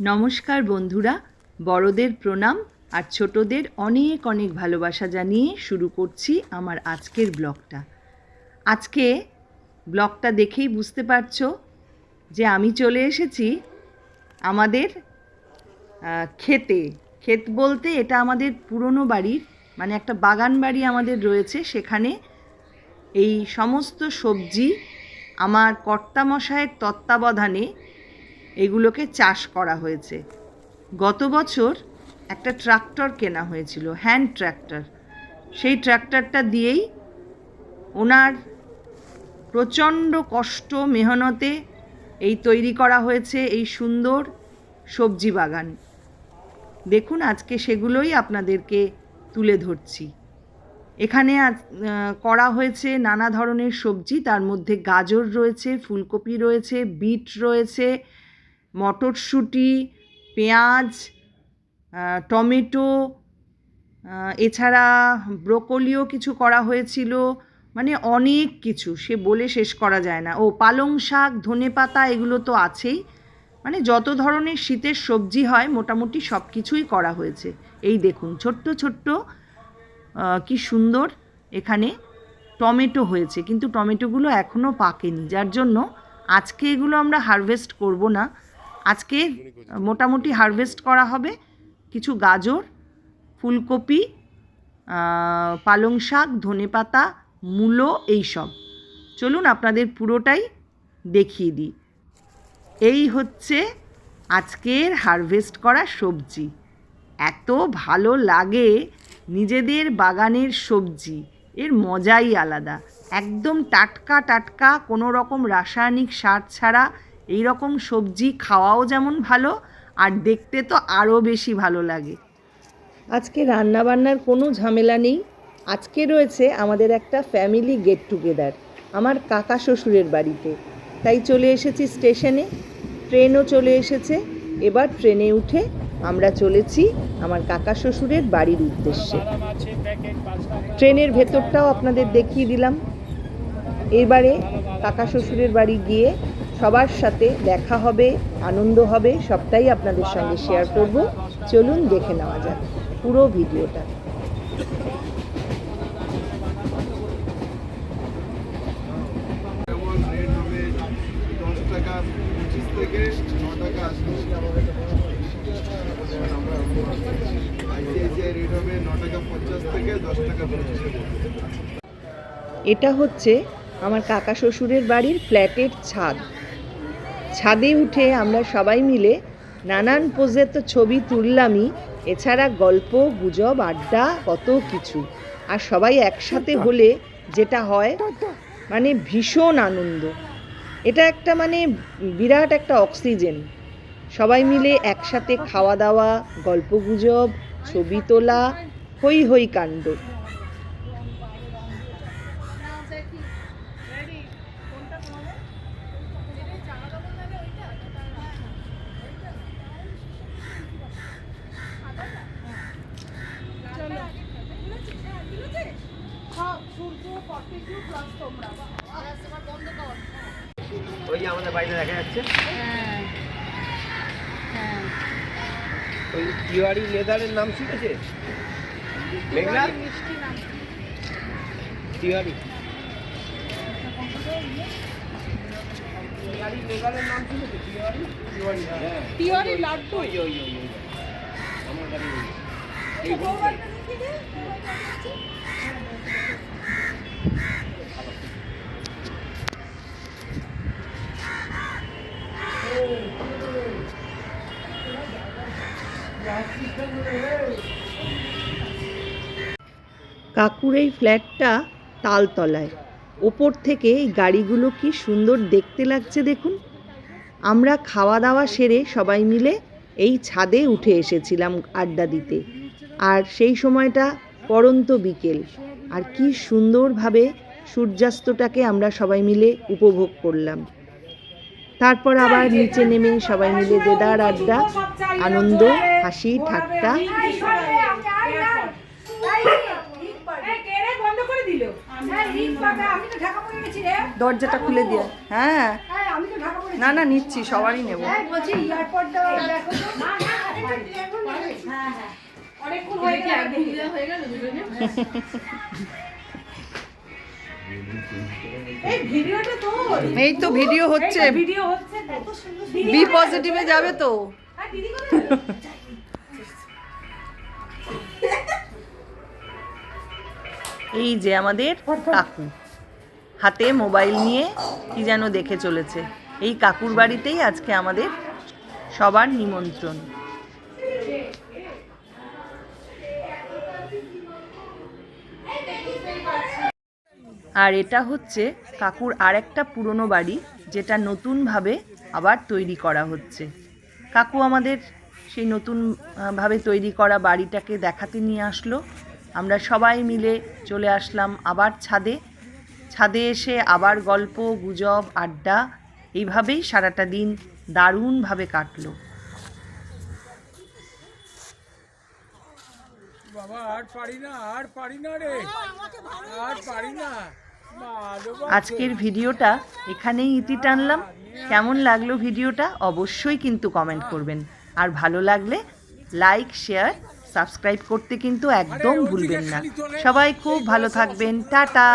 নমস্কার বন্ধুরা, বড়দের প্রণাম আর ছোটদের অনেক অনেক ভালোবাসা জানিয়ে শুরু করছি আমার আজকের ব্লগটা। আজকে ব্লগটা দেখেই বুঝতে পারছ যে আমি চলে এসেছি আমাদের ক্ষেতে ক্ষেত বলতে এটা আমাদের পুরনো বাড়ির মানে একটা বাগান বাড়ি আমাদের রয়েছে। সেখানে এই সমস্ত সবজি আমার কর্তামশায়ের তত্ত্বাবধানে এগুলোকে চাষ করা হয়েছে। গত বছর একটা ট্রাক্টর কেনা হয়েছিল, হ্যান্ড ট্র্যাক্টর। সেই ট্র্যাক্টরটা দিয়েই ওনার প্রচণ্ড কষ্ট, মেহনতে এই তৈরি করা হয়েছে এই সুন্দর সবজি বাগান। দেখুন, আজকে সেগুলোই আপনাদেরকে তুলে ধরছি। এখানে করা হয়েছে নানা ধরনের সবজি, তার মধ্যে গাজর রয়েছে, ফুলকপি রয়েছে, বিট রয়েছে মটরশুঁটি, পেঁয়াজ টমেটো এছাড়া ব্রোকলিও কিছু করা হয়েছিল মানে অনেক কিছু, সে বলে শেষ করা যায় না। ও পালং শাক, ধনে পাতা এগুলো তো আছেই মানে যত ধরনের শীতের সবজি হয়, মোটামুটি সব কিছুই করা হয়েছে। এই দেখুন, ছোট্ট ছোট্ট কি সুন্দর এখানে টমেটো হয়েছে, কিন্তু টমেটোগুলো এখনও পাকেনি, যার জন্য আজকে এগুলো আমরা হারভেস্ট করব না। আজকে মোটামুটি হারভেস্ট করা হবে কিছু গাজর, ফুলকপি পালং শাক ধনেপাতা মূলো এইসব। চলুন আপনাদের পুরোটাই দেখিয়ে দিই। এই হচ্ছে আজকের হারভেস্ট করা সবজি। এত ভালো লাগে নিজেদের বাগানের সবজি। এর মজাই আলাদা। একদম টাটকা টাটকা কোনো রকম রাসায়নিক সার ছাড়া এই রকম সবজি খাওয়াও যেমন ভালো, আর দেখতে তো আরও বেশি ভালো লাগে। আজকে রান্নাবান্নার কোনো ঝামেলা নেই। আজকে রয়েছে আমাদের একটা ফ্যামিলি গেট টুগেদার আমার কাকা শ্বশুরের বাড়িতে। তাই চলে এসেছি স্টেশনে, ট্রেনও চলে এসেছে। এবার ট্রেনে উঠে আমরা চলেছি আমার কাকা শ্বশুরের বাড়ির উদ্দেশ্যে। ট্রেনের ভেতরটাও আপনাদের দেখিয়ে দিলাম। এবারে কাকা শ্বশুরের বাড়ি গিয়ে সবার সাথে দেখা হবে, আনন্দ হবে, সবটাই আপনাদের সঙ্গে শেয়ার করব। চলুন দেখে নেওয়া যাক পুরো ভিডিওটা। এটা হচ্ছে আমার কাকা শ্বশুরের বাড়ির ফ্ল্যাটের ছাদ। ছাদে উঠে আমরা সবাই মিলে নানান পোজে তো ছবি তুললামই, এছাড়া গল্প, গুজব, আড্ডা, কত কিছু। আর সবাই একসাথে হলে যেটা হয় মানে ভীষণ আনন্দ। এটা একটা মানে বিরাট একটা অক্সিজেন। সবাই মিলে একসাথে খাওয়া দাওয়া, গল্প গুজব, ছবি তোলা হই হই কাণ্ড। ওই যে আমাদের বাড়িতে দেখা যাচ্ছে। ওই তিওয়ারি লেদারের নাম শুনেছে মেঘনা তিওয়ারি। তিওয়ারি লেদারের নাম শুনেছে তিওয়ারি? তিওয়ারি হ্যাঁ। তিওয়ারি লাড্ডু। ওই ওই আমার বাড়ি এই গলিতে। কাকুর এই ফ্ল্যাটটা তালতলায়। ওপর থেকে এই গাড়িগুলো কি সুন্দর দেখতে লাগছে দেখুন। আমরা খাওয়া দাওয়া সেরে সবাই মিলে এই ছাদে উঠে এসেছিলাম আড্ডা দিতে। আর সেই সময়টা পরন্ত বিকেল। আর কি সুন্দরভাবে সূর্যাস্তটাকে আমরা সবাই মিলে উপভোগ করলাম। তারপর আবার নিচে নেমে সবাই মিলে দেদার আড্ডা আনন্দ হাসি ঠাট্টা। বন্ধ করে দিল দরজাটা খুলে দিয়ে। হ্যাঁ। আমি তো ঢাকা পড়েছি। না না নিচ্ছি সবারই নেব বলছি এয়ারপোর্টটা দেখো তো এই তো ভিডিও হচ্ছে। ভিডিও হচ্ছে তো। বি পজিটিভে যাবে তো? এই যে আমাদের কাকু। হাতে মোবাইল নিয়ে কি যেন দেখে চলেছে। এই কাকুর বাড়িতেই আজকে আমাদের সবার নিমন্ত্রণ। আর এটা হচ্ছে কাকুর আরেকটা পুরনো বাড়ি যেটা নতুনভাবে আবার তৈরি করা হচ্ছে। কাকু আমাদের সেই নতুন আহ, ভাবে তৈরি করা বাড়িটাকে দেখাতে নিয়ে আসলো। আমরা সবাই মিলে চলে আসলাম আবার ছাদে। ছাদে এসে আবার গল্প গুজব আড্ডা এইভাবেই সারাটা দিন দারুণভাবে কাটলো। বাবা আর পারি না আর পারি না রে। আর পারি না। আজকের ভিডিওটা এখানেই ইতি টানলাম। কেমন লাগল ভিডিওটা অবশ্যই কিন্তু কমেন্ট করবেন। আর ভালো লাগলে লাইক শেয়ার সাবস্ক্রাইব করতে কিন্তু একদম ভুলবেন না। সবাই খুব ভালো থাকবেন। টাটা।